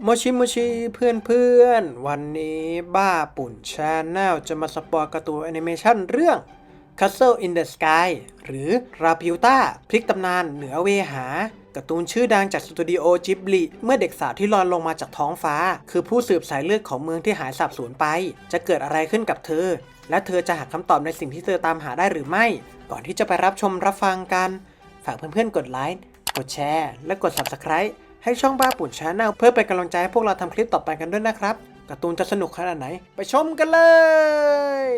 โมชิโมชิเพื่อนเพื่อนๆวันนี้บ้าปุ่นชาแนลจะมาสปอยการ์ตูนแอนิเมชันเรื่อง Castle in the Sky หรือราพิวต้าพลิกตำนานเหนือเวหาการ์ตูนชื่อดังจากสตูดิโอจิบลิเมื่อเด็กสาวที่ลอยลงมาจากท้องฟ้า คือผู้สืบสายเลือดของเมืองที่หายสาบสูญไป จะเกิดอะไรขึ้นกับเธอ และเธอจะหาคำตอบในสิ่งที่เธอตามหาได้หรือไม่ ก่อนที่จะไปรับชมรับฟังกัน ฝากเพื่อนๆกดไลค์กดแชร์ และกด Subscribe ให้ช่องบ้าปุ่นชาแนลเพื่อเป็นกำลังใจให้พวกเราทำคลิปต่อไปกันด้วยนะครับการ์ตูนจะสนุกขนาดไหน ไปชมกันเลย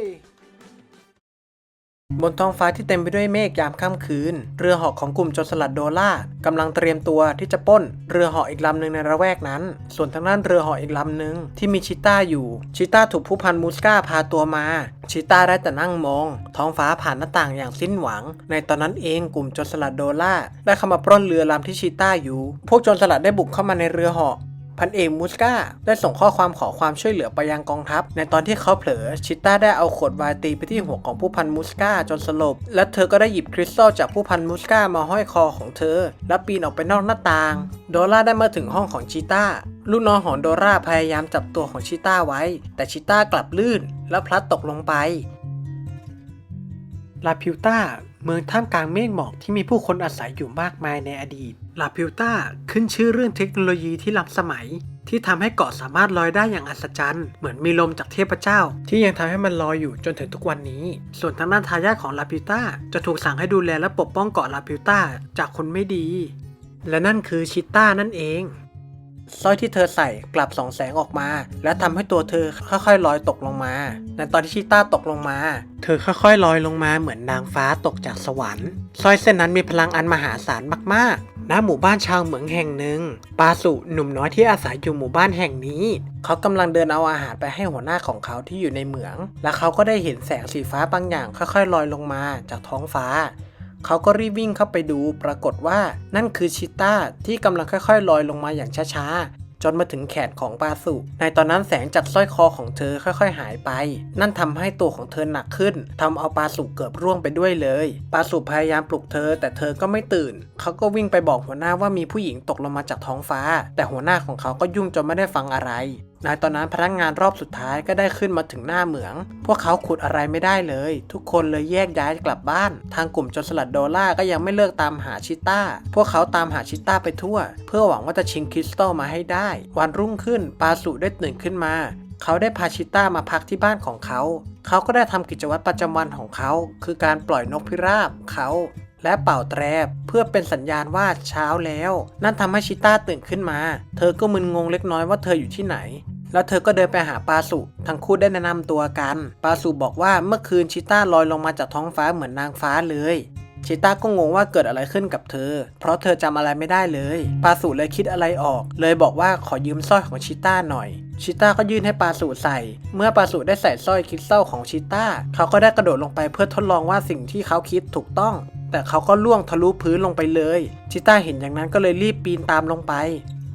บนท้องฟ้าที่เต็มไปด้วยเมฆยามค่ำคืน เรือเหาะของกลุ่มโจรสลัดโดล่ากำลังเตรียมตัวที่จะปล้น เรือเหาะอีกลำหนึ่งในระแวกนั้น ส่วนทางด้านเรือเหาะอีกลำหนึ่งที่มีชิต้าอยู่ ชิต้าถูกผู้พันมูสกาพาตัวมา ชิต้าได้แต่นั่งมอง ท้องฟ้าผ่านหน้าต่างอย่างสิ้นหวัง ในตอนนั้นเองกลุ่มโจรสลัดโดล่าได้เข้ามาปล้นเรือลำที่ชิต้าอยู่ พวกโจรสลัดได้บุกเข้ามาในเรือเหาะ พันเอกมูสกาได้ส่งข้อความขอความช่วยเหลือไปยังกองทัพ ในตอนที่เขาเผลอ ชิต้าได้เอาขวดวน์ตีไปที่หัวของผู้พันมูสกาจนสลบ และเธอก็ได้หยิบคริสตัลจากผู้พันมูสกามาห้อยคอของเธอ และปีนออกไปนอกหน้าต่าง โดราได้มาถึงห้องของชิต้าลูกน้องของโดราพยายามจับตัวของชิต้าไว้ แต่ชิต้ากลับลื่น และพลัดตกลงไปลาพิวต้า เมืองท่ามกลางเมฆหมอกที่มีผู้คนอาศัยอยู่มากมายในอดีต ลาพิวต้าขึ้นชื่อเรื่องเทคโนโลยีที่ล้ำสมัย ที่ทำให้เกาะสามารถลอยได้อย่างอัศจรรย์ เหมือนมีลมจากเทพเจ้า ที่ยังทำให้มันลอยอยู่จนถึงทุกวันนี้ ส่วนทางด้านทายาทของลาพิวต้าจะถูกสั่งให้ดูแลและปกป้องเกาะลาพิวต้าจากคนไม่ดี และนั่นคือชิต้านั่นเอง สร้อยที่เธอใส่กลับส่องแสงออกมา และทำให้ตัวเธอค่อยๆลอยตกลงมา ในตอนที่ชิต้าตกลงมา เธอค่อยๆลอยลงมาเหมือนนางฟ้าตกจากสวรรค์สร้อยเส้นนั้นมีพลังอันมหาศาลมากๆณหมู่บ้านชาวเหมืองแห่งหนึ่ง ปาสุหนุ่มน้อยที่อาศัยอยู่หมู่บ้านแห่งนี้ เขากำลังเดินเอาอาหารไปให้หัวหน้าของเขาที่อยู่ในเหมือง และเขาก็ได้เห็นแสงสีฟ้าบางอย่างค่อยๆลอยลงมาจากท้องฟ้า เขาก็รีบวิ่งเข้าไปดู ปรากฏว่านั่นคือชิต้าที่กำลังค่อยๆลอยลงมาอย่างช้าๆ จนมาถึงแขนของปาสุ ในตอนนั้นแสงจากสร้อยคอของเธอค่อยๆ หายไป นั่นทำให้ตัวของเธอหนักขึ้นทำเอาปาสุเกือบร่วงไปด้วยเลย ปาสุพยายามปลุกเธอ แต่เธอก็ไม่ตื่น เขาก็วิ่งไปบอกหัวหน้าว่ามีผู้หญิงตกลงมาจากท้องฟ้า แต่หัวหน้าของเขาก็ยุ่งจนไม่ได้ฟังอะไร ในตอนนั้นพนักงานรอบสุดท้ายก็ได้ขึ้นมาถึงหน้าเหมือง พวกเขาขุดอะไรไม่ได้เลย ทุกคนเลยแยกย้ายกลับบ้าน ทางกลุ่มจรสลัดโดล่าก็ยังไม่เลิกตามหาชิต้า พวกเขาตามหาชิต้าไปทั่ว เพื่อหวังว่าจะชิงคริสตัลมาให้ได้ วันรุ่งขึ้นปาสุได้ตื่นขึ้นมา เขาได้พาชิต้ามาพักที่บ้านของเขา เขาก็ได้ทำกิจวัตรประจำวันของเขา คือการปล่อยนกพิราบเขาและเป่าแตรเพื่อเป็นสัญญาณว่าเช้าแล้ว นั่นทำให้ชิต้าตื่นขึ้นมา เธอก็มึนงงเล็กน้อยว่าเธออยู่ที่ไหน แล้วเธอก็เดินไปหาปาสุทั้งคู่ได้แนะนำตัวกัน ปาสุบอกว่าเมื่อคืนชิต้าลอยลงมาจากท้องฟ้าเหมือนนางฟ้าเลยชิต้าก็งงว่าเกิดอะไรขึ้นกับเธอ เพราะเธอจำอะไรไม่ได้เลย ปาสุเลยคิดอะไรออก เลยบอกว่าขอยืมสร้อยของชิต้าหน่อย ชิต้าก็ยื่นให้ปาสุใส่ เมื่อปาสุได้ใส่สร้อยคริสตัลของชิต้า เขาก็ได้กระโดดลงไปเพื่อทดลองว่าสิ่งที่เขาคิดถูกต้อง แต่เขาก็ล่วงทะลุพื้นลงไปเลย ชิต้าเห็นอย่างนั้นก็เลยรีบปีนตามลงไป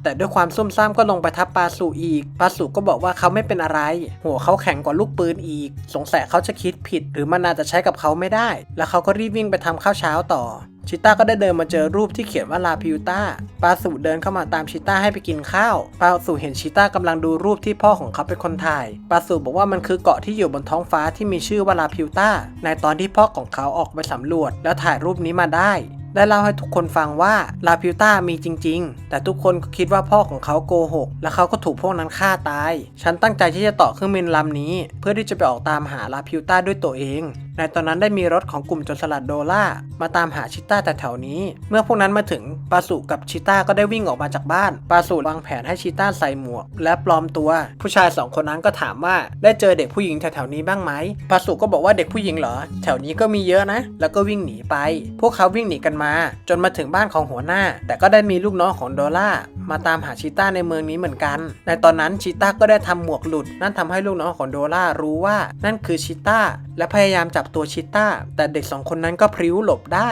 แต่ด้วยความซุ่มซ่ามก็ลงไปทับปาสูอีก ปาสูก็บอกว่าเขาไม่เป็นอะไร หัวเขาแข็งกว่าลูกปืนอีก สงสัยเขาจะคิดผิด หรือมันอาจจะใช้กับเขาไม่ได้ แล้วเขาก็รีบวิ่งไปทำข้าวเช้าต่อชิต้าก็ได้เดินมาเจอรูปที่เขียนว่าลาพิวต้าปาสูเดินเข้ามาตามชิต้าให้ไปกินข้าวปาสูเห็นชิต้ากำลังดูรูปที่พ่อของเขาเป็นคนถ่ายปาสูบอกว่ามันคือเกาะที่อยู่บนท้องฟ้าที่มีชื่อว่าลาพิวต้าในตอนที่พ่อของเขาออกไปสำรวจ แล้วถ่ายรูปนี้มาได้ ได้เล่าให้ทุกคนฟังว่าลาพิวต้ามีจริง ๆ แต่ทุกคนก็คิดว่าพ่อของเขาโกหก และเขาก็ถูกพวกนั้นฆ่าตาย ฉันตั้งใจที่จะต่อเครื่องบินลำนี้ เพื่อที่จะไปออกตามหาลาพิวต้าด้วยตัวเอง ในตอนนั้นได้มีรถของกลุ่มโจรสลัดโดล่ามาตามหาชิต้าแต่แถวนี้ เมื่อพวกนั้นมาถึงปาสุกับชิต้าก็ได้วิ่งออกมาจากบ้านปาสุวางแผนให้ชิต้าใส่หมวก และปลอมตัว ผู้ชายสองคนนั้นก็ถามว่าได้เจอเด็กผู้หญิงแถวๆนี้บ้างไหมปาสุก็บอกว่าเด็กผู้หญิงเหรอ แถวนี้ก็มีเยอะนะ แล้วก็วิ่งหนีไป พวกเขาวิ่งหนีกันมา จนมาถึงบ้านของหัวหน้า แต่ก็ได้มีลูกน้องของโดล่ามาตามหาชิต้าในเมืองนี้เหมือนกัน ในตอนนั้นชิต้าก็ได้ทำหมวกหลุด นั่นทำให้ลูกน้องของโดล่ารู้ว่า นั่นคือชิต้าและพยายามจับตัวชิต้าแต่เด็กสองคนนั้นก็พริ้วหลบได้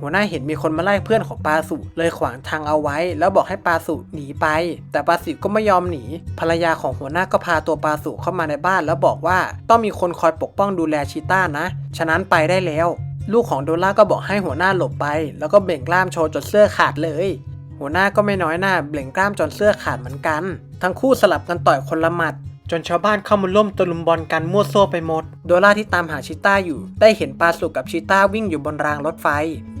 หัวหน้าเห็นมีคนมาไล่เพื่อนของปาสุเลยขวางทางเอาไว้ แล้วบอกให้ปาสุหนีไป แต่ปาสุก็ไม่ยอมหนี ภรรยาของหัวหน้าก็พาตัวปาสุเข้ามาในบ้านแล้วบอกว่า ต้องมีคนคอยปกป้องดูแลชิต้านะ ฉะนั้นไปได้แล้ว ลูกของโดล่าก็บอกให้หัวหน้าหลบไป แล้วก็เบ่งกล้ามโชว์จนเสื้อขาดเลย หัวหน้าก็ไม่น้อยหน้าเบ่งกล้ามจนเสื้อขาดเหมือนกัน ทั้งคู่สลับกันต่อยคนละหมัด จนชาวบ้านเข้ามาร่วมตะลุมบอลกันมั่วซั่วไปหมด โดล่าที่ตามหาชิต้าอยู่ ได้เห็นปาสุกับชิต้าวิ่งอยู่บนรางรถไฟ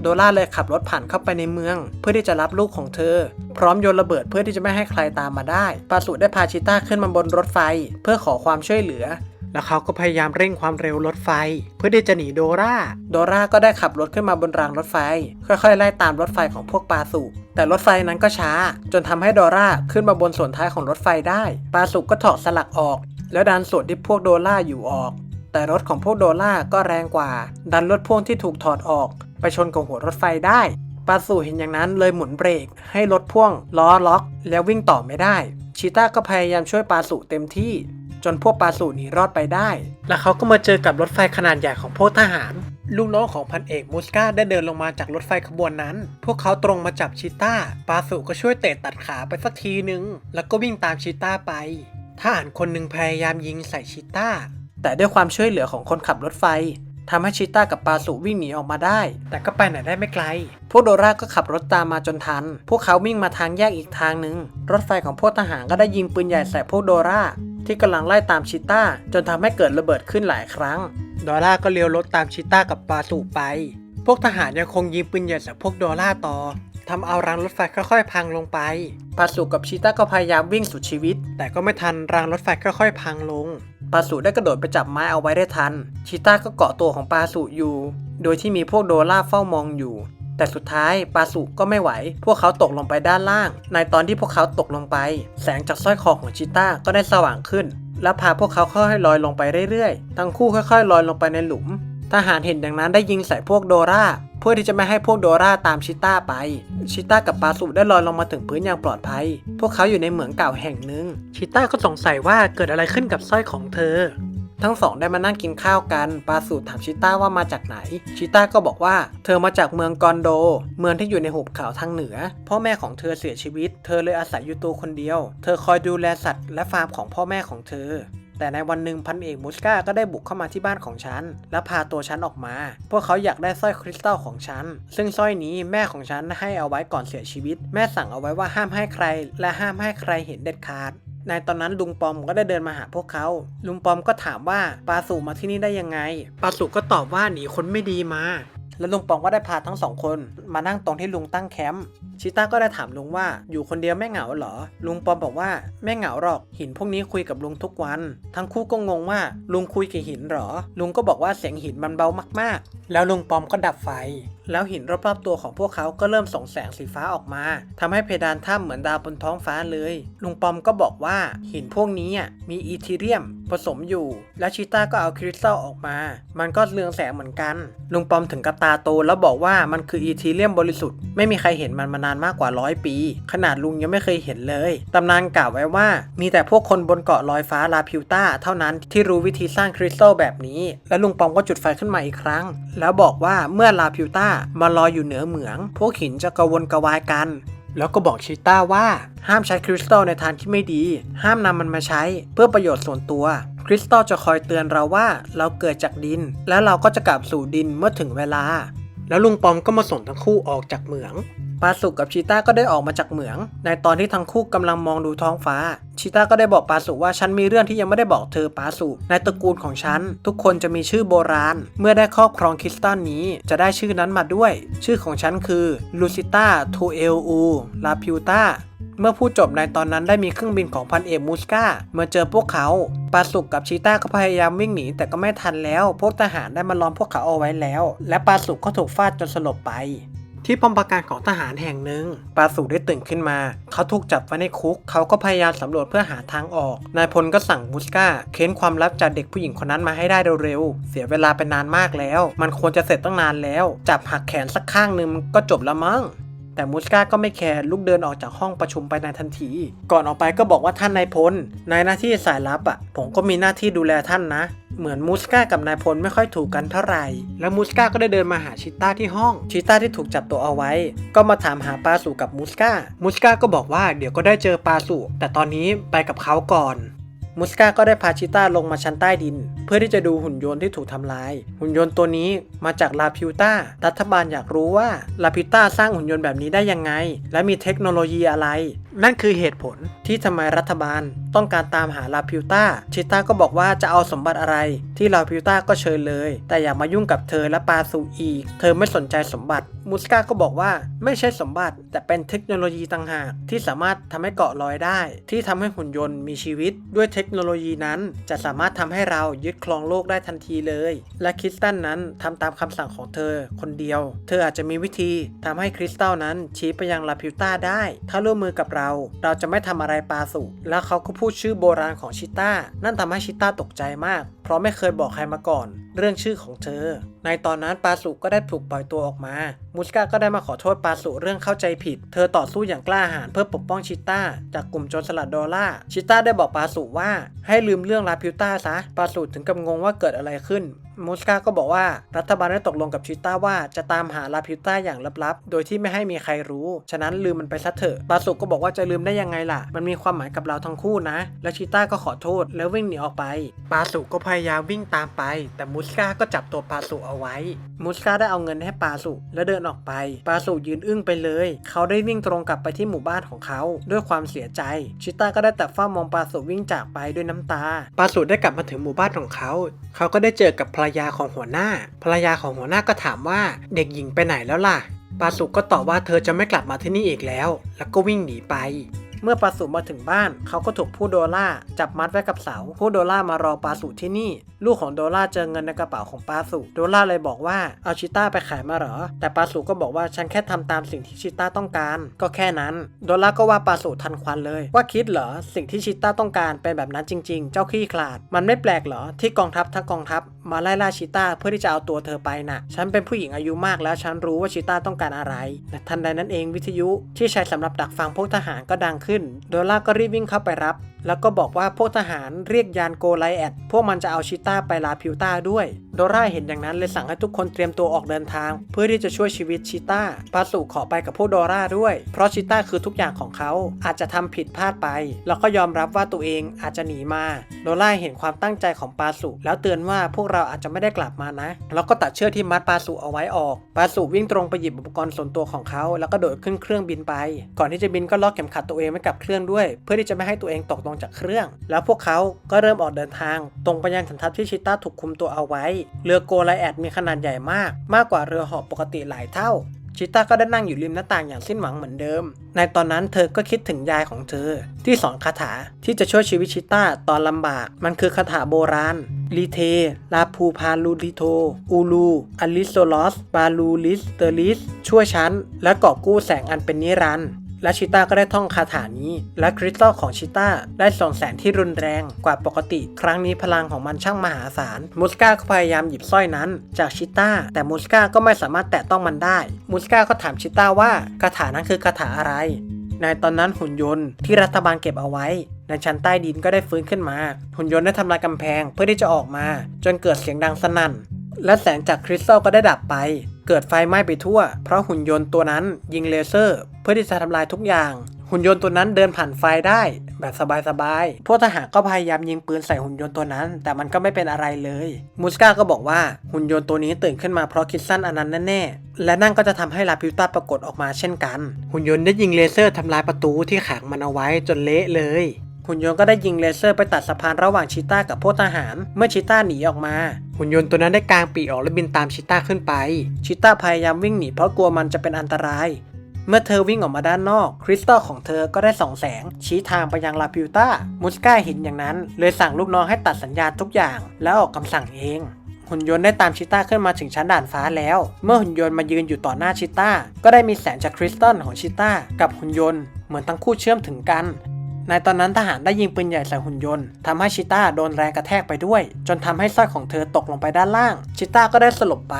โดล่าเลยขับรถผ่านเข้าไปในเมือง เพื่อที่จะรับลูกของเธอ พร้อมโยนระเบิดเพื่อที่จะไม่ให้ใครตามมาได้ปาสุได้พาชิต้าขึ้นมาบนรถไฟ เพื่อขอความช่วยเหลือ แล้วเขาก็พยายามเร่งความเร็วรถไฟ เพื่อที่จะหนีโดราโดราก็ได้ขับรถขึ้นมาบนรางรถไฟ ค่อยๆไล่ตามรถไฟของพวกปลาสุแต่รถไฟนั้นก็ช้า จนทำให้โดราขึ้นมาบนส่วนท้ายของรถไฟได้ปลาสุก็ถอดสลักออก แล้วดันส่วนที่พวกโดล่าอยู่ออก แต่รถของพวกโดล่าก็แรงกว่า ดันรถพ่วงที่ถูกถอดออก ไปชนกับหัวรถไฟได้ปาสูเห็นอย่างนั้นเลยหมุนเบรก ให้รถพ่วงล้อล็อก แล้ววิ่งต่อไม่ได้ ชีต้าก็พยายามช่วยปาสูเต็มที่ จนพวกปาสูหนีรอดไปได้ แล้วเขาก็มาเจอกับรถไฟขนาดใหญ่ของพวกทหาร ลูกน้องของพันเอกมูสกาได้เดินลงมาจากรถไฟขบวนนั้น พวกเขาตรงมาจับชีต้า ปาสูก็ช่วยเตะตัดขาไปสักทีนึง แล้วก็วิ่งตามชีต้าไป ทหารคนหนึ่งพยายามยิงใส่ชีต้า แต่ด้วยความช่วยเหลือของคนขับรถไฟทำให้ชีต้ากับปาสุวิ่งหนีออกมาได้ แต่ก็ไปไหนได้ไม่ไกล พวกโดราก็ขับรถตามมาจนทัน พวกเขาวิ่งมาทางแยกอีกทางหนึ่ง รถไฟของพวกทหารก็ได้ยิงปืนใหญ่ใส่พวกโดรา ที่กำลังไล่ตามชิต้าจนทำให้เกิดระเบิดขึ้นหลายครั้งโดราก็เลี้ยวรถตามชิต้ากับปาสุไป พวกทหารยังคงยิงปืนใหญ่ใส่พวกโดราต่อทำเอารางรถไฟค่อยๆ พังลงไป ปาสุกับชีต้าก็พยายามวิ่งสุดชีวิต แต่ก็ไม่ทันรางรถไฟค่อยๆ พังลง ปาสุได้กระโดดไปจับไม้เอาไว้ได้ทันชีต้าก็เกาะตัวของปาสุอยู่ โดยที่มีพวกโดล่าเฝ้ามองอยู่ แต่สุดท้ายปาสุก็ไม่ไหว พวกเขาตกลงไปด้านล่าง ในตอนที่พวกเขาตกลงไป แสงจากสร้อยคอของชีต้าก็ได้สว่างขึ้น และพาพวกเขาค่อยๆลอยลงไปเรื่อยๆ ทั้งคู่ค่อยๆลอยลงไปในหลุม ทหารเห็นดังนั้นได้ยิงใส่พวกโดราเพื่อที่จะไม่ให้พวกโดราตามชิต้าไป ชิต้ากับปาสุได้ลอยลงมาถึงพื้นอย่างปลอดภัย พวกเขาอยู่ในเหมืองเก่าแห่งหนึ่ง ชิต้าก็สงสัยว่าเกิดอะไรขึ้นกับสร้อยของเธอ ทั้งสองได้มานั่งกินข้าวกัน ปาสูถามชิต้าว่ามาจากไหน ชิต้าก็บอกว่า เธอมาจากเมืองกอนโด เมืองที่อยู่ในหุบเขาทางเหนือ พ่อแม่ของเธอเสียชีวิต เธอเลยอาศัยอยู่ตัวคนเดียว เธอคอยดูแลสัตว์และฟาร์มของพ่อแม่ของเธอแต่ในวันหนึ่งพันเอกมุสกาก็ได้บุกเข้ามาที่บ้านของฉัน และพาตัวฉันออกมา พวกเขาอยากได้สร้อยคริสตัลของฉัน ซึ่งสร้อยนี้แม่ของฉันให้เอาไว้ก่อนเสียชีวิต แม่สั่งเอาไว้ว่าห้ามให้ใคร และห้ามให้ใครเห็นเด็ดขาด ในตอนนั้นลุงปอมก็ได้เดินมาหาพวกเขา ลุงปอมก็ถามว่าปาสูมาที่นี่ได้ยังไง ปาสูก็ตอบว่าหนีคนไม่ดีมา แล้วลุงปองก็ได้พาทั้งสองคนมานั่งตรงที่ลุงตั้งแคมป์ ชิต้าก็ได้ถามลุงว่าอยู่คนเดียวไม่เหงาเหรอ ลุงปอมบอกว่าไม่เหงาหรอก หินพวกนี้คุยกับลุงทุกวัน ทั้งคู่ก็งงว่าลุงคุยกับหินเหรอ ลุงก็บอกว่าเสียงหินมันเบามากๆ แล้วลุงปอมก็ดับไฟ แล้วหินรอบๆตัวของพวกเขาก็เริ่มส่องแสงสีฟ้าออกมาทำให้เพดานถ้ำเหมือนดาวบนท้องฟ้าเลย ลุงปอมก็บอกว่าหินพวกนี้มีอีทีเรียมผสมอยู่ แล้วชิต้าก็เอาคริสตัลออกมา มันก็เรืองแสงเหมือนกัน ลุงปอมถึงกับตาโตแล้วบอกว่ามันคืออีทีเรียมบริสุทธิ์ ไม่มีใครเห็นมันมานานมากกว่าร้อยปี ขนาดลุงยังไม่เคยเห็นเลย ตำนานกล่าวไว้ว่า มีแต่พวกคนบนเกาะลอยฟ้าลาพิวต้าเท่านั้นที่รู้วิธีสร้างคริสตัลแบบนี้ แล้วลุงปอมก็จุดไฟขึ้นมาอีกครั้ง แล้วบอกว่าเมื่อลาพิวต้ามาลอยอยู่เหนือเหมือง พวกหินจะกระวนกระวายกัน แล้วก็บอกชิต้าว่า ห้ามใช้คริสตัลในทางที่ไม่ดี ห้ามนำมันมาใช้เพื่อประโยชน์ส่วนตัว คริสตัลจะคอยเตือนเราว่าเราเกิดจากดิน แล้วเราก็จะกลับสู่ดินเมื่อถึงเวลา แล้วลุงปอมก็มาส่งทั้งคู่ออกจากเหมืองปาสุกับชีต้าก็ได้ออกมาจากเหมือง ในตอนที่ทั้งคู่กำลังมองดูท้องฟ้า ชีต้าก็ได้บอกปาสุว่าฉันมีเรื่องที่ยังไม่ได้บอกเธอปาสุ ในตระกูลของฉัน ทุกคนจะมีชื่อโบราณ เมื่อได้ครอบครองคริสตัลนี้จะได้ชื่อนั้นมาด้วย ชื่อของฉันคือลูซิต้าทูเอลู ลาพิวต้าเมื่อพูดจบในตอนนั้นได้มีเครื่องบินของพันเอกมูสกามาเจอพวกเขาปาสุกกับชีต้าก็พยายามวิ่งหนีแต่ก็ไม่ทันแล้ว พวกทหารได้มาล้อมพวกเขาเอาไว้แล้ว และปาสุกก็ถูกฟาดจนสลบไป ที่ป้อมปราการของทหารแห่งหนึ่งปาสูได้ตื่นขึ้นมา เขาถูกจับไว้ในคุก เขาก็พยายามสำรวจเพื่อหาทางออก นายพลก็สั่งมูสกาเค้นความลับจากเด็กผู้หญิงคนนั้นมาให้ได้เร็วๆ เสียเวลาไปนานมากแล้ว มันควรจะเสร็จตั้งนานแล้ว จับหักแขนสักข้างหนึ่งก็จบละมั้ง แต่มูสกาก็ไม่แคร์ลุกเดินออกจากห้องประชุมไปในทันที ก่อนออกไปก็บอกว่าท่านนายพลในหน้าที่สายลับอะ ผมก็มีหน้าที่ดูแลท่านนะ เหมือนมูสกากับนายพลไม่ค่อยถูกกันเท่าไหร่ แล้วมูสกาก็ได้เดินมาหาชิต้าที่ห้อง ชิต้าที่ถูกจับตัวเอาไว้ ก็มาถามหาปาสุกับมูสกามูสกาก็บอกว่าเดี๋ยวก็ได้เจอปาสุแต่ตอนนี้ไปกับเขาก่อน มุสกาก็ได้พาชิต้าลงมาชั้นใต้ดิน เพื่อที่จะดูหุ่นยนต์ที่ถูกทำลาย หุ่นยนต์ตัวนี้มาจากลาพิวต้ารัฐบาลอยากรู้ว่าลาพิวต้าสร้างหุ่นยนต์แบบนี้ได้ยังไง และมีเทคโนโลยีอะไร นั่นคือเหตุผลที่ทำไมรัฐบาลต้องการตามหาลาพิวต้า ชิต้าก็บอกว่าจะเอาสมบัติอะไร ที่ลาพิวต้าก็เชิญเลย แต่อย่ามายุ่งกับเธอและปาซูอีก เธอไม่สนใจสมบัติ มุสกาก็บอกว่าไม่ใช่สมบัติ แต่เป็นเทคโนโลยีต่างหาก ที่สามารถทำให้เกาะลอยได้ ที่ทำให้หุ่นยนต์มีชีวิต ด้วยเทคโนโลยีนั้น จะสามารถทำให้เรายึดครองโลกได้ทันทีเลย และคริสตัลนั้นทำตามคำสั่งของเธอคนเดียว เธออาจจะมีวิธีทำให้คริสตัลนั้นชี้ไปยังลาพิวต้าได้ ถ้าร่วมมือกับเราเราจะไม่ทำอะไรปาสุแล้วเขาก็พูดชื่อโบราณของชิต้า นั่นทำให้ชิต้าตกใจมาก เพราะไม่เคยบอกใครมาก่อน เรื่องชื่อของเธอ ในตอนนั้นปาสุก็ได้ถูกปล่อยตัวออกมา มุสกาก็ได้มาขอโทษปาสุเรื่องเข้าใจผิด เธอต่อสู้อย่างกล้าหาญเพื่อปกป้องชิต้า จากกลุ่มโจรสลัดดอล่า ชิต้าได้บอกปาสุว่า ให้ลืมเรื่องลาพิวต้าซะ ปาสุถึงกับงงว่าเกิดอะไรขึ้น มุสกาก็บอกว่ารัฐบาลได้ตกลงกับชิต้าว่าจะตามหาลาพิวต้าอย่างลับๆ โดยที่ไม่ให้มีใครรู้ ฉะนั้นลืมมันไปซะเถอะปาสุก็บอกว่าจะลืมได้ยังไงล่ะ มันมีความหมายกับเราทั้งคู่นะ และชิต้าก็ขอโทษแล้ววิ่งหนีออกไป ปาสุก็พยายามวิ่งตามไป แต่มุสกาก็จับตัวปาสุเอาไว้มุสกาได้เอาเงินให้ปาสุแล้วเดินออกไป ปาสุยืนอึ้งไปเลย เขาได้วิ่งตรงกลับไปที่หมู่บ้านของเขา ด้วยความเสียใจ ชิต้าก็ได้แต่เฝ้ามองปาสุวิ่งจากไปด้วยน้ำตา ปาสุได้กลับมาถึงหมู่บ้านของเขา เขาก็ได้เจอกับภรรยาของหัวหน้า ภรรยาของหัวหน้าก็ถามว่าเด็กหญิงไปไหนแล้วล่ะ ปาสุก็ตอบว่าเธอจะไม่กลับมาที่นี่อีกแล้ว แล้วก็วิ่งหนีไป เมื่อปาสุมาถึงบ้าน เขาก็ถูกผู้โดล่าจับมัดไว้กับเสา ผู้โดล่ามารอปาสุที่นี่ ลูกของโดล่าเจอเงินในกระเป๋าของปาสุโดล่าเลยบอกว่าเอาชิต้าไปขายมาเหรอ แต่ปาสุก็บอกว่าฉันแค่ทำตามสิ่งที่ชิต้าต้องการ ก็แค่นั้น โดล่าก็ว่าปาสุทันควันเลย ว่าคิดเหรอสิ่งที่ชิต้าต้องการเป็นแบบนั้นจริง ๆ เจ้าขี้ขลาด มันไม่แปลกเหรอที่กองทัพทั้งกองทัพมาไล่ล่าชิต้าเพื่อที่จะเอาตัวเธอไปน่ะ ฉันเป็นผู้หญิงอายุมากแล้วฉันรู้ว่าชิต้าต้องการอะไรแต่ทันใดนั้นเองวิทยุที่ใช้สำหรับดักฟังพวกทหารก็ดังขึ้น โดล่าก็รีบวิ่งเข้าไปรับ แล้วก็บอกว่าพวกทหารเรียกยานโกไลแอด พวกมันจะเอาชิต้าไปลาพิวต้าด้วย โดราเห็นอย่างนั้นเลยสั่งให้ทุกคนเตรียมตัวออกเดินทาง เพื่อที่จะช่วยชีวิตชิต้าปาสุขอไปกับพวกโดราด้วย เพราะชิต้าคือทุกอย่างของเขาอาจจะทำผิดพลาดไป แล้วก็ยอมรับว่าตัวเองอาจจะหนีมา โดราเห็นความตั้งใจของปาสุแล้วเตือนว่าพวกเราอาจจะไม่ได้กลับมานะ แล้วก็ตัดเชือกที่มัดปาสุเอาไว้ออก ปาสุวิ่งตรงไปหยิบอุปกรณ์ส่วนตัวของเขา แล้วก็โดดขึ้นเครื่องบินไป ก่อนที่จะบินก็ล็อกเข็มขัดตัวเองไว้กับเครื่องด้วย เพื่อที่จะไม่ให้ตัวเองตกลงจากเครื่อง แล้วพวกเขาก็เริ่มออกเดินทาง ตรงไปยังฐานทัพที่ชิต้าถูกคุมตัวเอาไว้ เรือโกไลแอดมีขนาดใหญ่มาก มากกว่าเรือหาะปกติหลายเท่าชิต้าก็ได้นั่งอยู่ริมหน้าต่างอย่างสิ้นหวังเหมือนเดิม ในตอนนั้นเธอก็คิดถึงยายของเธอ ที่สอนคาถาที่จะช่วยชีวิตชิต้าตอนลำบาก มันคือคาถาโบราณลีเท ลาพูพาลูลิโท อูลูอลิโซลอส บาลูลิสเตอริส ช่วยฉัน และกอบกู้แสงอันเป็นนิรันดร์ และชิต้าก็ได้ท่องคาถานี้ และคริสตัลของชิต้าได้ส่องแสงที่รุนแรงกว่าปกติ ครั้งนี้พลังของมันช่างมหาศาล มุสกาก็พยายามหยิบสร้อยนั้น จากชิต้า แต่มุสกาก็ไม่สามารถแตะต้องมันได้ มุสกาก็ถามชิต้าว่าคาถานั้นคือคาถาอะไร ในตอนนั้นหุ่นยนต์ที่รัฐบาลเก็บเอาไว้ในชั้นใต้ดินก็ได้ฟื้นขึ้นมา หุ่นยนต์ได้ทำลายกำแพงเพื่อที่จะออกมา จนเกิดเสียงดังสนั่น และแสงจากคริสตัลก็ได้ดับไป เกิดไฟไหม้ไปทั่ว เพราะหุ่นยนต์ตัวนั้นยิงเลเซอร์ เพื่อที่จะทำลายทุกอย่าง หุ่นยนต์ตัวนั้นเดินผ่านไฟได้แบบสบายๆ พวกทหารก็พยายามยิงปืนใส่หุ่นยนต์ตัวนั้น แต่มันก็ไม่เป็นอะไรเลย มูสกาก็บอกว่าหุ่นยนต์ตัวนี้ตื่นขึ้นมาเพราะคิดสั้นอันนั้นแน่ๆ และนั่นก็จะทำให้ลาพิวต้าปรากฏออกมาเช่นกัน หุ่นยนต์ได้ยิงเลเซอร์ทำลายประตูที่ขังมันเอาไว้จนเละเลย หุ่นยนต์ก็ได้ยิงเลเซอร์ไปตัดสะพานระหว่างชิต้ากับพวกทหาร เมื่อชิต้าหนีออกมา หุ่นยนต์ตัวนั้นได้กางปีกออกและบินตามชิต้าขึ้นไป ชิต้าพยายามวิ่งหนีเพราะกลัวมันจะเป็นอันตราย เมื่อเธอวิ่งออกมาด้านนอก คริสตัลของเธอก็ได้ส่องแสง ชี้ทางไปยังลาพิวต้ามุสกาเห็นอย่างนั้น เลยสั่งลูกน้องให้ตัดสัญญาณทุกอย่าง แล้วออกคำสั่งเองหุ่นยนต์ได้ตามชิต้าขึ้นมาถึงชั้นด่านฟ้าแล้ว เมื่อหุ่นยนต์มายืนอยู่ต่อหน้าชิต้า ก็ได้มีแสงจากคริสตัลของชิต้ากับหุ่นยนต์เหมือนทั้งคู่เชื่อมถึงกัน ในตอนนั้นทหารได้ยิงปืนใหญ่ใส่หุ่นยนต์ทำให้ชิต้าโดนแรงกระแทกไปด้วย จนทำให้สร้อยของเธอตกลงไปด้านล่าง ชิต้าก็ได้สลบไป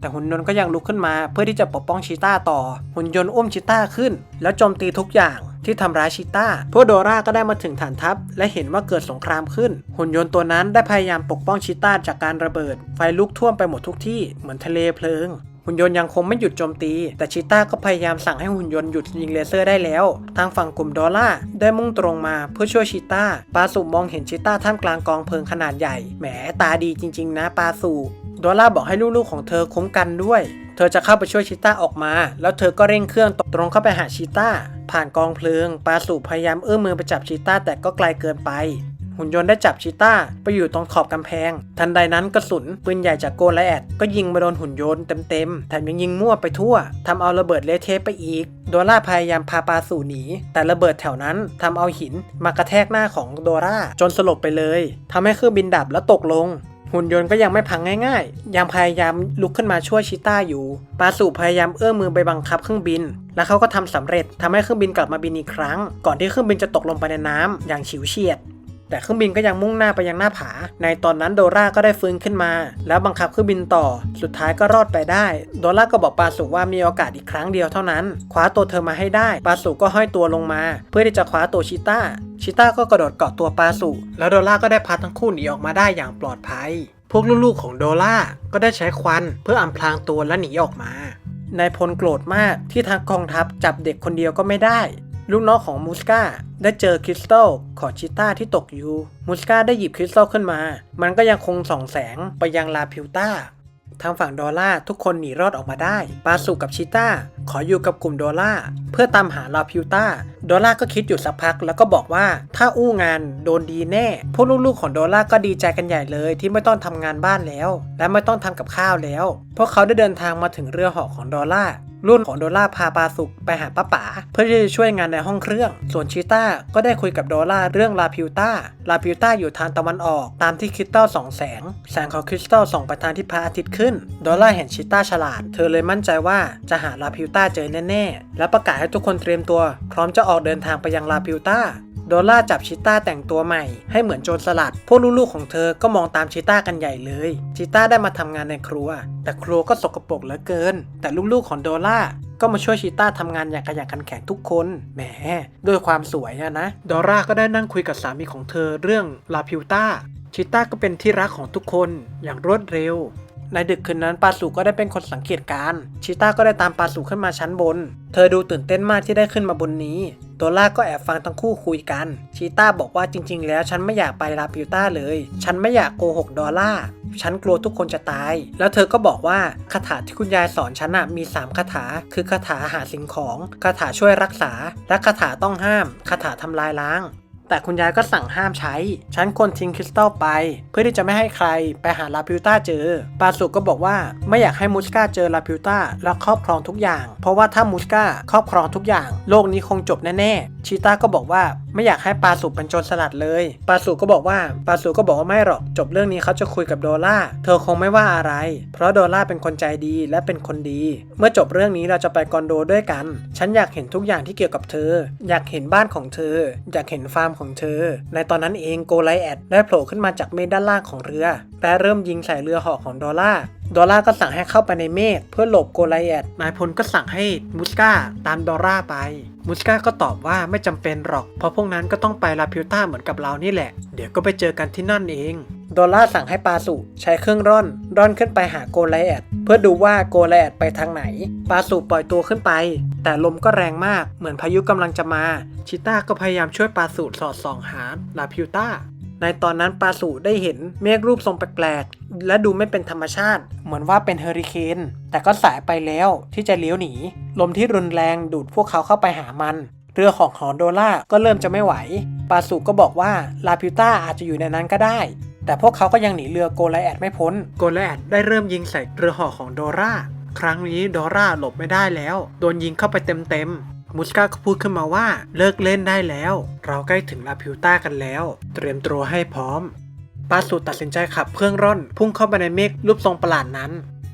แต่หุ่นยนต์ก็ยังลุกขึ้นมาเพื่อที่จะปกป้องชิต้าต่อ หุ่นยนต์อุ้มชิต้าขึ้น แล้วโจมตีทุกอย่างที่ทำร้ายชิต้า พวกโดราก็ได้มาถึงฐานทัพ และเห็นว่าเกิดสงครามขึ้น หุ่นยนต์ตัวนั้นได้พยายามปกป้องชิต้าจากการระเบิด ไฟลุกท่วมไปหมดทุกที่เหมือนทะเลเพลิง หุ่นยนต์ยังคงไม่หยุดโจมตี แต่ชิต้าก็พยายามสั่งให้หุ่นยนต์หยุดยิงเลเซอร์ได้แล้ว ทางฝั่งกลุ่มดอลล่าได้มุ่งตรงมาเพื่อช่วยชิต้า ปาสุมองเห็นชิต้าท่ามกลางกองเพลิงขนาดใหญ่ แหมตาดีจริง ๆ นะปาสุดอลล่าบอกให้ลูกๆของเธอคุ้มกันด้วย เธอจะเข้าไปช่วยชิต้าออกมา แล้วเธอก็เร่งเครื่องตรงเข้าไปหาชิต้า ผ่านกองเพลิง ปาสุพยายามเอื้อมมือไปจับชิต้าแต่ก็ไกลเกินไป หุ่นยนต์ได้จับชิต้าไปอยู่ตรงขอบกำแพง ทันใดนั้นกระสุนปืนใหญ่จากโกลไลแอดก็ยิงมาโดนหุ่นยนต์เต็มๆ แถมยังยิงมั่วไปทั่วทำเอาระเบิดเละเทะไปอีก โดราพยายามพาปาสู่หนี แต่ระเบิดแถวนั้นทำเอาหินมากระแทกหน้าของโดราจนสลบไปเลยทำให้เครื่องบินดับแล้วตกลงหุ่นยนต์ก็ยังไม่พังง่ายๆ ยังพยายามลุกขึ้นมาช่วยชิต้าอยู่ ปาสุพยายามเอื้อมมือไปบังคับเครื่องบิน และเขาก็ทำสำเร็จทำให้เครื่องบินกลับมาบินอีกครั้ง ก่อนที่เครื่องบินจะตกลงไปในน้ำอย่างฉิวเฉียด แต่เครื่องบินก็ยังมุ่งหน้าไปยังหน้าผา ในตอนนั้นโดราก็ได้ฟื้นขึ้นมา แล้วบังคับเครื่องบินต่อ สุดท้ายก็รอดไปได้ โดราก็บอกปาสุว่ามีโอกาสอีกครั้งเดียวเท่านั้น คว้าตัวเธอมาให้ได้ ปาสุก็ห้อยตัวลงมา เพื่อที่จะคว้าตัวชิต้า ชิต้าก็กระโดดเกาะตัวปาสุ แล้วโดราก็ได้พาทั้งคู่หนีออกมาได้อย่างปลอดภัย พวกลูกๆของโดราก็ได้ใช้ควันเพื่ออำพรางตัวและหนีออกมานายพลโกรธมากที่ทางกองทัพจับเด็กคนเดียวก็ไม่ได้ ลูกน้องของมูสกาได้เจอคริสตัลของชิต้าที่ตกอยู่ มูสกาได้หยิบคริสตัลขึ้นมา มันก็ยังคงส่องแสงไปยังลาพิวต้าทางฝั่งดอลล่าทุกคนหนีรอดออกมาได้ ปาสุกับชิต้าขออยู่กับกลุ่มดอลล่าเพื่อตามหาลาพิวต้าดอลล่าก็คิดอยู่สักพักแล้วก็บอกว่าถ้าอู้งานโดนดีแน่ พวกลูกๆของดอลล่าก็ดีใจกันใหญ่เลยที่ไม่ต้องทำงานบ้านแล้ว และไม่ต้องทำกับข้าวแล้ว พวกเขาได้เดินทางมาถึงเรือเหาะของดอลล่ารุ่นของโดล่าพาปาสุกไปหาป้าป๋าเพื่อที่จะช่วยงานในห้องเครื่อง ส่วนชีต้าก็ได้คุยกับโดล่าเรื่องลาพิวต้าลาพิวต้าอยู่ทางตะวันออก ตามที่คริสตัลส่องแสง แสงของคริสตัลส่องไปทางที่พระอาทิตย์ขึ้น โดล่าเห็นชีต้าฉลาด เธอเลยมั่นใจว่าจะหาลาพิวต้าเจอแน่ๆ และประกาศให้ทุกคนเตรียมตัว พร้อมจะออกเดินทางไปยังลาพิวต้า โดล่าจับชิต้าแต่งตัวใหม่ ให้เหมือนโจรสลัด พวกลูกๆของเธอก็มองตามชิต้ากันใหญ่เลย ชิต้าได้มาทำงานในครัว แต่ครัวก็สกปรกเหลือเกิน แต่ลูกๆของโดล่าก็มาช่วยชิต้าทำงานอย่างขยันขันแข็งทุกคน แหม ด้วยความสวยอะนะ ดอร่าก็ได้นั่งคุยกับสามีของเธอเรื่องลาพิวต้า ชิต้าก็เป็นที่รักของทุกคนอย่างรวดเร็ว ในดึกคืนนั้นปาสูก็ได้เป็นคนสังเกตการ ชิต้าก็ได้ตามปาสูขึ้นมาชั้นบน เธอดูตื่นเต้นมากที่ได้ขึ้นมาบนนี้โดล่าก็แอบฟังทั้งคู่คุยกันชีต้าบอกว่าจริง ๆ แล้วฉันไม่อยากไปลาพิวต้าเลย ฉันไม่อยากโกหกดอลล่า ฉันกลัวทุกคนจะตาย แล้วเธอก็บอกว่าคาถาที่คุณยายสอนฉันน่ะมี 3 คาถา คือคาถาหาสิ่งของ คาถาช่วยรักษา และคาถาต้องห้าม คาถาทำลายล้าง แต่คุณยายก็สั่งห้ามใช้ ฉันควรทิ้งคริสตัลไป เพื่อที่จะไม่ให้ใครไปหาลาพิวต้าเจอ ปาสุก็บอกว่าไม่อยากให้มูสกาเจอลาพิวต้าแล้วครอบครองทุกอย่าง เพราะว่าถ้ามูสกาครอบครองทุกอย่าง โลกนี้คงจบแน่ๆ ชีต้าก็บอกว่าไม่อยากให้ปาสุเป็นโจรสลัดเลย ปาสุก็บอกว่าปาสุก็บอกว่าไม่หรอก จบเรื่องนี้เขาจะคุยกับโดล่า เธอคงไม่ว่าอะไร เพราะโดล่าเป็นคนใจดีและเป็นคนดี เมื่อจบเรื่องนี้เราจะไปกอนโดด้วยกัน ฉันอยากเห็นทุกอย่างที่เกี่ยวกับเธอ อยากเห็นบ้านของเธอ อยากเห็นฟาร์มของเธอ ในตอนนั้นเองโกไลแอดได้โผล่ขึ้นมาจากเมฆด้านล่างของเรือ และเริ่มยิงใส่เรือหอกของดอลล่า ดอลล่าก็สั่งให้เข้าไปในเมฆเพื่อหลบโกไลแอดนายพลก็สั่งให้มุสกาตามดอลล่าไป มุสกาก็ตอบว่าไม่จำเป็นหรอก เพราะพวกนั้นก็ต้องไปลาพิวต้าเหมือนกับเรานี่แหละ เดี๋ยวก็ไปเจอกันที่นั่นเอง ดอลล่าสั่งให้ปาสุใช้เครื่องร่อน ร่อนขึ้นไปหาโกไลแอดเพื่อดูว่าโกไลแอดไปทางไหน ปาสุปล่อยตัวขึ้นไป แต่ลมก็แรงมากเหมือนพายุกำลังจะมา ชิต้าก็พยายามช่วยปาสุสอดส่องหาลาพิวต้า ในตอนนั้นปาสูได้เห็นเมฆรูปทรงแปลกๆ และดูไม่เป็นธรรมชาติ เหมือนว่าเป็นเฮอริเคน แต่ก็สายไปแล้วที่จะเลี้ยวหนี ลมที่รุนแรงดูดพวกเขาเข้าไปหามัน เรือของหอโดล่าก็เริ่มจะไม่ไหว ปาสูก็บอกว่าลาพิวต้าอาจจะอยู่ในนั้นก็ได้ แต่พวกเขาก็ยังหนีเรือโกลแอดไม่พ้น โกลแอดได้เริ่มยิงใส่เรือห่อของโดราครั้งนี้โดราหลบไม่ได้แล้ว โดนยิงเข้าไปเต็มๆ มุสกาก็พูดขึ้นมาว่าเลิกเล่นได้แล้ว เราใกล้ถึงลาพิวต้ากันแล้ว เตรียมตัวให้พร้อมปาสูตัดสินใจขับเครื่องร่อน พุ่งเข้าไปในเมฆรูปทรงประหลาดนั้น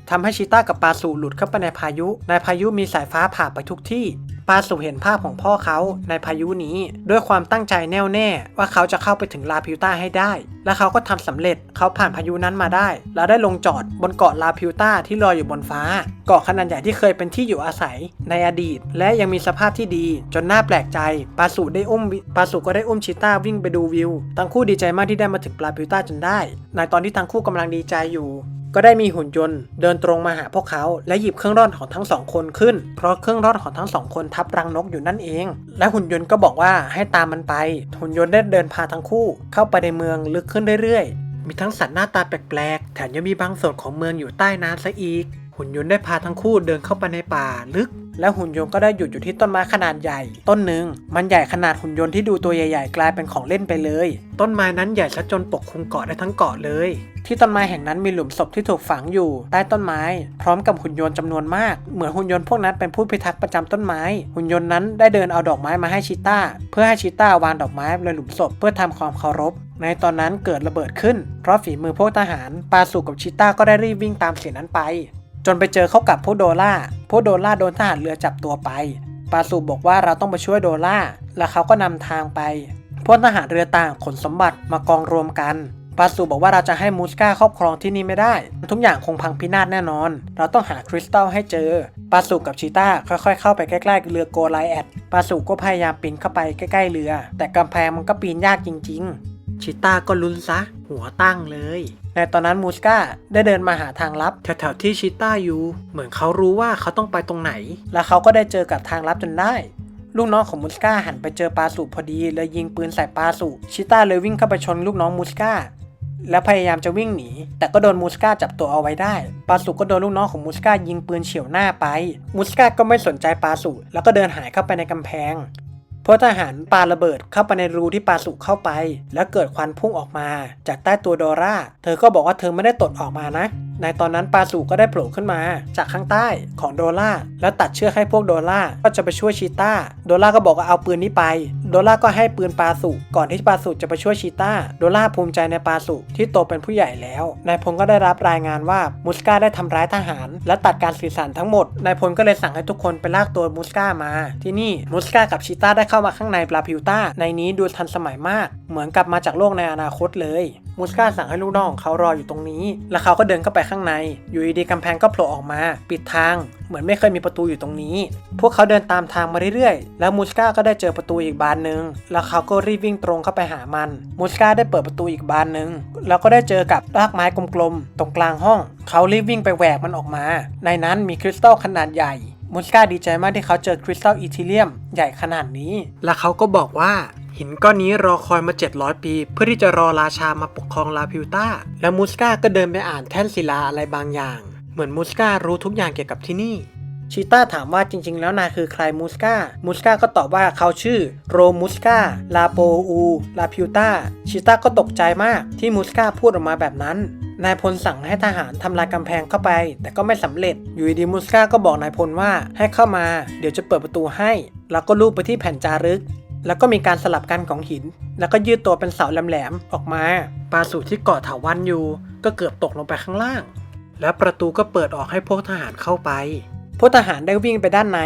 ทำให้ชิต้ากับปาสูหลุดเข้าไปในพายุ ในพายุมีสายฟ้าผ่าไปทุกที่ ปาสูเห็นภาพของพ่อเขาในพายุนี้ ด้วยความตั้งใจแน่วแน่ว่าเขาจะเข้าไปถึงลาพิวต้าให้ได้ และเขาก็ทำสำเร็จเขาผ่านพายุนั้นมาได้ แล้วได้ลงจอดบนเกาะลาพิวต้าที่ลอยอยู่บนฟ้า เกาะขนาดใหญ่ที่เคยเป็นที่อยู่อาศัยในอดีต และยังมีสภาพที่ดี จนน่าแปลกใจปาสูได้อุ้มปาสูก็ได้อุ้มชิต้าวิ่งไปดูวิวทั้งคู่ดีใจมากที่ได้มาถึงลาพิวต้าจนได้ ในตอนที่ทั้งคู่กำลังดีใจอยู่ก็ได้มีหุ่นยนต์เดินตรงมาหาพวกเขา และหยิบเครื่องร่อนของทั้งสองคนขึ้น เพราะเครื่องร่อนของทั้งสองคนทับรังนกอยู่นั่นเอง และหุ่นยนต์ก็บอกว่าให้ตามมันไป หุ่นยนต์ได้เดินพาทั้งคู่ เข้าไปในเมืองลึกขึ้นเรื่อยๆ มีทั้งสัตว์หน้าตาแปลกๆ แถมยังมีบางส่วนของเมืองอยู่ใต้น้ำซะอีก หุ่นยนต์ได้พาทั้งคู่เดินเข้าไปในป่าลึก และหุ่นยนต์ก็ได้หยุดอยู่ที่ต้นไม้ขนาดใหญ่ ต้นหนึ่งมันใหญ่ขนาดหุ่นยนต์ที่ดูตัวใหญ่ๆ กลายเป็นของเล่นไปเลย ต้นไม้นั้นใหญ่ซะจนปกคลุมเกาะได้ทั้งเกาะเลย ที่ต้นไม้แห่งนั้นมีหลุมศพที่ถูกฝังอยู่ ใต้ต้นไม้ พร้อมกับหุ่นยนต์จำนวนมาก เหมือนหุ่นยนต์พวกนั้นเป็นผู้พิทักษ์ประจำต้นไม้ หุ่นยนต์นั้นได้เดินเอาดอกไม้มาให้ชิต้า เพื่อให้ชิต้าวางดอกไม้ในหลุมศพเพื่อทำความเคารพในตอนนั้นเกิดระเบิดขึ้น เพราะฝีมือพวกทหาร ปาสุกับชิต้าก็ได้รีบวิ่งตามเสียงนั้นไป จนไปเจอเข้ากับพวกโดล่าพวกโดล่าโดนทหารเรือจับตัวไป ปาสูบอกว่าเราต้องไปช่วยโดล่า แล้วเขาก็นำทางไป พวกทหารเรือต่างขนสมบัติมากองรวมกัน ปาสูบอกว่าเราจะให้มูสกาครอบครองที่นี่ไม่ได้ ทุกอย่างคงพังพินาศแน่นอน เราต้องหาคริสตัลให้เจอ ปาสูกับชีต้าค่อยๆ เข้าไปใกล้ๆเรือโกไลแอด ปาสูก็พยายามปีนเข้าไปใกล้ๆเรือ แต่กำแพงมันก็ปีนยากจริง ๆ ชิต้าก็ลุ้นซะ หัวตั้งเลย ในตอนนั้นมูสกาได้เดินมาหาทางลับ แถวๆที่ชิต้าอยู่ เหมือนเขารู้ว่าเขาต้องไปตรงไหน แล้วเขาก็ได้เจอกับทางลับจนได้ ลูกน้องของมูสกาหันไปเจอปาสุพอดีเลยยิงปืนใส่ปาสุ ชิต้าเลยวิ่งเข้าไปชนลูกน้องมูสกาแล้วพยายามจะวิ่งหนี แต่ก็โดนมูสกาจับตัวเอาไว้ได้ ปาสุก็โดนลูกน้องของมูสกายิงปืนเฉียวหน้าไป มูสกาก็ไม่สนใจปาสุ แล้วก็เดินหายเข้าไปในกำแพง พราะทหารปาระเบิดเข้าไปในรูที่ปาสุเข้าไป แล้วเกิดควันพุ่งออกมา จากใต้ตัวดอร่า เธอก็บอกว่าเธอไม่ได้ตดออกมานะ ในตอนนั้นปาสุก็ได้โผล่ขึ้นมา จากข้างใต้ของโดราแล้วตัดเชือกให้พวกโดราก็จะไปช่วยชีต้าโดราก็บอกว่าเอาปืนนี้ไป โดราก็ให้ปืนปาสุก่อนที่ปาสุจะไปช่วยชีต้าโดราภูมิใจในปาสุที่โตเป็นผู้ใหญ่แล้วนายพลก็ได้รับรายงานว่ามุสกาได้ทำร้ายทหาร และตัดการสื่อสารทั้งหมดนายพลก็เลยสั่งให้ทุกคนไปลากตัวมุสกามา ที่นี่มุสกากับชีต้าได้เข้ามาข้างในปลาพิวต้าในนี้ดูทันสมัยมาก เหมือนกับมาจากโลกในอนาคตเลย มุสกาสั่งให้ลูกน้องของเขารออยู่ตรงนี้ แล้วเขาก็เดินเข้าไปข้างใน อยู่ดีๆกำแพงก็โผล่ออกมา ปิดทาง เหมือนไม่เคยมีประตูอยู่ตรงนี้ พวกเขาเดินตามทางมาเรื่อยๆ แล้วมูสกาก็ได้เจอประตูอีกบานหนึ่งแล้วเขาก็รีบวิ่งตรงเข้าไปหามัน มูสกาได้เปิดประตูอีกบานหนึ่งแล้วก็ได้เจอกับรากไม้กลมๆ ตรงกลางห้อง เขารีบวิ่งไปแหวกมันออกมา ในนั้นมีคริสตัลขนาดใหญ่ มูสกาดีใจมากที่เขาเจอคริสตัลอีทิเลียมใหญ่ขนาดนี้ แล้วเขาก็บอกว่าหินก้อนนี้รอคอยมา 700 ปี เพื่อที่จะรอราชามาปกครองลาพิวต้าแล้วมูสกาก็เดินไปอ่านแท่นศิลาอะไรบางอย่าง เหมือนมูสการู้ทุกอย่างเกี่ยวกับที่นี่ชีต้าถามว่าจริง ๆ แล้วนายคือใครมูสกามูสกาก็ตอบว่าเขาชื่อโรมูสกาลาโปอู ลาพิวต้าชีต้าก็ตกใจมากที่มูสกาพูดออกมาแบบนั้น นายพลสั่งให้ทหารทำลายกำแพงเข้าไป แต่ก็ไม่สำเร็จ อยู่ดีมุสกาก็บอกนายพลว่าให้เข้ามา เดี๋ยวจะเปิดประตูให้ แล้วก็ลูบไปที่แผ่นจารึก แล้วก็มีการสลับกันของหิน แล้วก็ยืดตัวเป็นเสาแหลมๆออกมาปาสูที่เกาะถาวันอยู่ ก็เกือบตกลงไปข้างล่าง แล้วประตูก็เปิดออกให้พวกทหารเข้าไป พวกทหารได้วิ่งไปด้านใน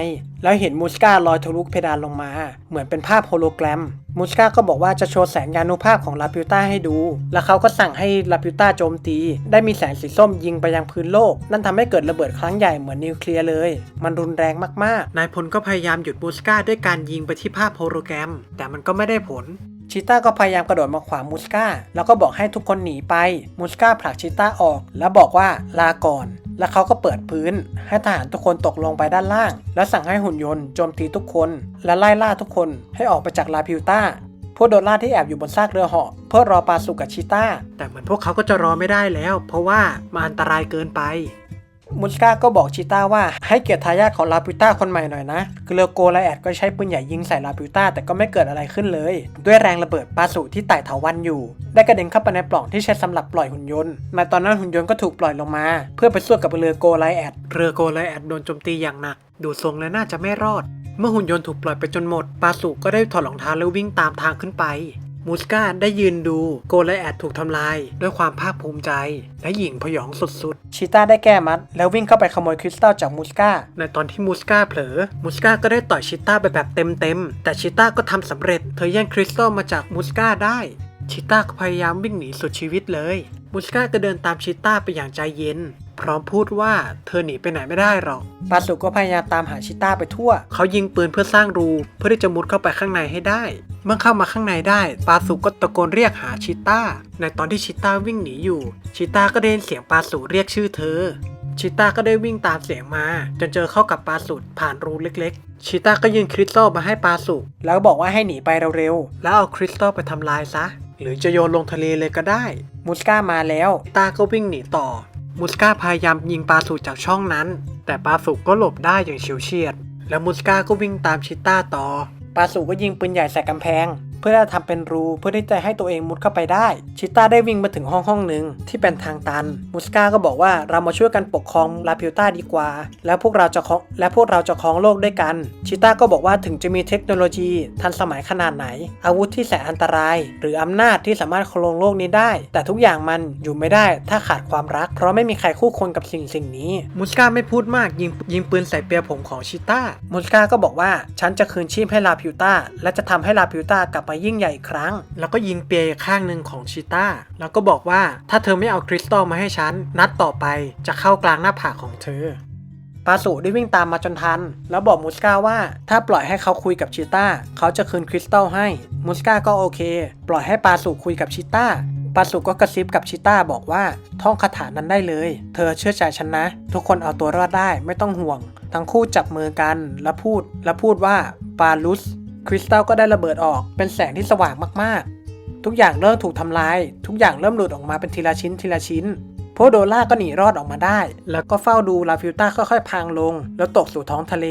แล้วเห็นมูสกาลอยทะลุเพดานลงมา เหมือนเป็นภาพโฮโลแกรม มูสกาก็บอกว่าจะโชว์แสงยานุภาพของลาพิวต้าให้ดู แล้วเขาก็สั่งให้ลาพิวต้าโจมตี ได้มีแสงสีส้มยิงไปยังพื้นโลก นั่นทำให้เกิดระเบิดครั้งใหญ่เหมือนนิวเคลียร์เลย มันรุนแรงมากๆ นายพลก็พยายามหยุดมูสกาด้วยการยิงไปที่ภาพโฮโลแกรม แต่มันก็ไม่ได้ผลชิต้าก็พยายามกระโดดมาขวางมูสกาแล้วก็บอกให้ทุกคนหนีไป มูสกาผลักชิต้าออก แล้วบอกว่าลาก่อน แล้วเขาก็เปิดพื้น ให้ทหารทุกคนตกลงไปด้านล่าง แล้วสั่งให้หุ่นยนต์โจมตีทุกคน และไล่ล่าทุกคนให้ออกไปจากลาพิวต้าพวกโดนล่าที่แอบอยู่บนซากเรือเหาะเพื่อรอปาสุกับชิต้าแต่เหมือนพวกเขาก็จะรอไม่ได้แล้ว เพราะว่ามันอันตรายเกินไป มุสกาก็บอกชิต้าว่าให้เกียรติทายาทของลาพิต้าคนใหม่หน่อยนะเกลือโกไลแอดก็ใช้ปืนใหญ่ยิงใส่ลาพิต้าแต่ก็ไม่เกิดอะไรขึ้นเลย ด้วยแรงระเบิดปาสุที่ไต่เถาวันอยู่ ได้กระเด็นเข้าไปในปล่องที่ใช้สำหรับปล่อยหุ่นยนต์ในตอนนั้นหุ่นยนต์ก็ถูกปล่อยลงมา เพื่อไปสู้กับเรือโกไลแอดเรือโกไลแอดโดนโจมตีอย่างหนัก ดูทรงแล้วน่าจะไม่รอด เมื่อหุ่นยนต์ถูกปล่อยไปจนหมดปาสุก็ได้ถอดรองเท้าแล้ววิ่งตามทางขึ้นไป มูสกาได้ยืนดูโกไลแอดถูกทำลาย ด้วยความภาคภูมิใจ และหยิ่งพยองสุดๆ ชิต้าได้แก้มัด แล้ววิ่งเข้าไปขโมยคริสตัลจากมูสกาในตอนที่มูสกาเผลอ มูสกาก็ได้ต่อยชิต้าไปแบบเต็มๆ แต่ชิต้าก็ทำสำเร็จ เธอแย่งคริสตัลมาจากมูสกาได้ ชิต้าก็พยายามวิ่งหนีสุดชีวิตเลย มูสกาก็เดินตามชิต้าไปอย่างใจเย็นเพพร้อมพูดว่าเธอหนีไปไหนไม่ได้หรอกปาสุก็พยายามตามหาชิต้าไปทั่ว เขายิงปืนเพื่อสร้างรู เพื่อที่จะมุดเข้าไปข้างในให้ได้ เมื่อเข้ามาข้างในได้ ปาสุก็ตะโกนเรียกหาชิต้า ในตอนที่ชิต้าวิ่งหนีอยู่ ชิต้าก็ได้ยินเสียงปาสุเรียกชื่อเธอ ชิต้าก็ได้วิ่งตามเสียงมา จนเจอเข้ากับปลาสุดผ่านรูเล็กๆ ชิต้าก็ยื่นคริสตัลมาให้ปลาสุแล้วบอกว่าให้หนีไปเร็วๆ แล้วเอาคริสตัลไปทำลายซะ หรือจะโยนลงทะเลเลยก็ได้มูสก้ามาแล้ว ตาก็วิ่งหนีต่อ มุสกาพยายามยิงปลาสุจากช่องนั้น แต่ปลาสุก็หลบได้อย่างเฉียวเฉียด แล้วมุสกาก็วิ่งตามชิต้าต่อปลาสุก็ยิงปืนใหญ่ใส่กำแพง เพื่อจะทำเป็นรูเพื่อที่จะให้ตัวเองมุดเข้าไปได้ ชิต้าได้วิ่งมาถึงห้องห้องหนึ่งที่เป็นทางตันมูสก้าก็บอกว่าเรามาช่วยกันปกครองลาพิวต้าดีกว่า แล้วพวกเราจะครองและพวกเราจะครองโลกด้วยกัน ชิต้าก็บอกว่าถึงจะมีเทคโนโลยีทันสมัยขนาดไหน อาวุธที่แสนอันตราย หรืออำนาจที่สามารถครองโลกนี้ได้ แต่ทุกอย่างมันอยู่ไม่ได้ถ้าขาดความรัก เพราะไม่มีใครคู่ควรกับสิ่งสิ่งนี้มูสก้าไม่พูดมากยิงยิงปืนใส่เปียผมของชิต้ามูสก้าก็บอกว่าฉันจะคืนชีพให้ลาพิวต้าและจะทำให้ลาพิวต้ากลับมายิ่งใหญ่อีกครั้ง แล้วก็ยิงเปียข้างหนึ่งของชิต้าแล้วก็บอกว่าถ้าเธอไม่เอาคริสตัลมาให้ฉัน นัดต่อไปจะเข้ากลางหน้าผากของเธอปาสูได้วิ่งตามมาจนทัน แล้วบอกมูสกาว่าถ้าปล่อยให้เขาคุยกับชิต้าเขาจะคืนคริสตัลให้มูสกาก็โอเค ปล่อยให้ปาสูคุยกับชิต้าปาสูก็กระซิบกับชิต้าบอกว่า ท่องคาถานั้นได้เลย เธอเชื่อใจฉันนะ ทุกคนเอาตัวรอดได้ไม่ต้องห่วง ทั้งคู่จับมือกัน แล้วพูด แล้วพูดว่าปาลุส คริสตัลก็ได้ระเบิดออกเป็นแสงที่สว่างมากๆ ทุกอย่างเริ่มถูกทำลาย ทุกอย่างเริ่มหลุดออกมาเป็นทีละชิ้นทีละชิ้นพวกโดล่าก็หนีรอดออกมาได้ แล้วก็เฝ้าดูลาฟิวต้าค่อยๆพังลง แล้วตกสู่ท้องทะเล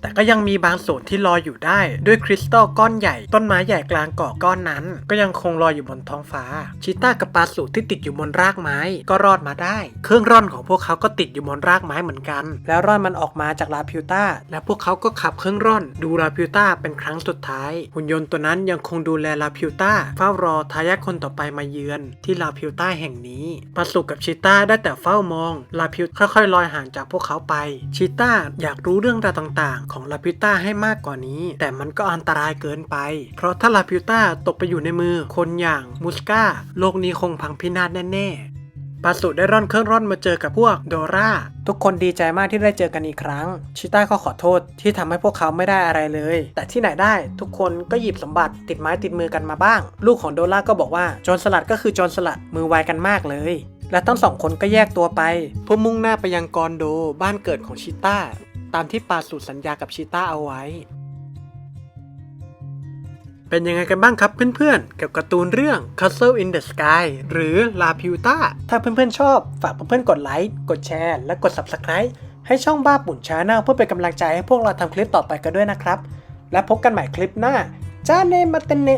แต่ก็ยังมีบางส่วนที่ลอยอยู่ได้ ด้วยคริสตัลก้อนใหญ่ ต้นไม้ใหญ่กลางเกาะก้อนนั้น ก็ยังคงลอยอยู่บนท้องฟ้า ชิต้ากับปลาสูที่ติดอยู่บนรากไม้ก็รอดมาได้ เครื่องร่อนของพวกเขาก็ติดอยู่บนรากไม้เหมือนกัน แล้วร่อนมันออกมาจากลาพิวต้าและพวกเขาก็ขับเครื่องร่อนดูลาพิวต้าเป็นครั้งสุดท้าย หุ่นยนต์ตัวนั้นยังคงดูแลลาพิวต้าเฝ้ารอทายาทคนต่อไปมาเยือน ที่ลาพิวต้าแห่งนี้ปลาสุกับชิต้าได้แต่เฝ้ามองลาพิวค่อยๆลอยห่างจากพวกเขาไป ชิต้าอยากรู้เรื่องราวต่างของลาพิวต้าให้มากกว่านี้ แต่มันก็อันตรายเกินไป เพราะถ้าลาพิวต้าตกไปอยู่ในมือคนอย่างมูสกาโลกนี้คงพังพินาศแน่ๆปาสุได้ร่อนเครื่องร่อนมาเจอกับพวกโดราทุกคนดีใจมากที่ได้เจอกันอีกครั้ง ชิต้าก็ขอโทษที่ทำให้พวกเขาไม่ได้อะไรเลย แต่ที่ไหนได้ทุกคนก็หยิบสมบัติติดไม้ติดมือกันมาบ้าง ลูกของโดราก็บอกว่าโจรสลัดก็คือโจรสลัดมือไวกันมากเลยและทั้งสองคนก็แยกตัวไปเพื่อมุ่งหน้าไปยังกอนโดบ้านเกิดของชิต้า ตามที่ปาสุสัญญากับชิต้าเอาไว้ เป็นยังไงกันบ้างครับเพื่อนๆ กับการ์ตูนเรื่อง Castle in the Sky หรือ La Puta ถ้าเพื่อนๆชอบ ฝากเพื่อนๆกดไลค์ กดแชร์ และกด Subscribe ให้ช่องบ้าปุ่นชาแนลเพื่อเป็นกำลังใจให้พวกเราทำคลิปต่อไปกันด้วยนะครับ และพบกันใหม่คลิปหน้า จ้าเนมาเตเน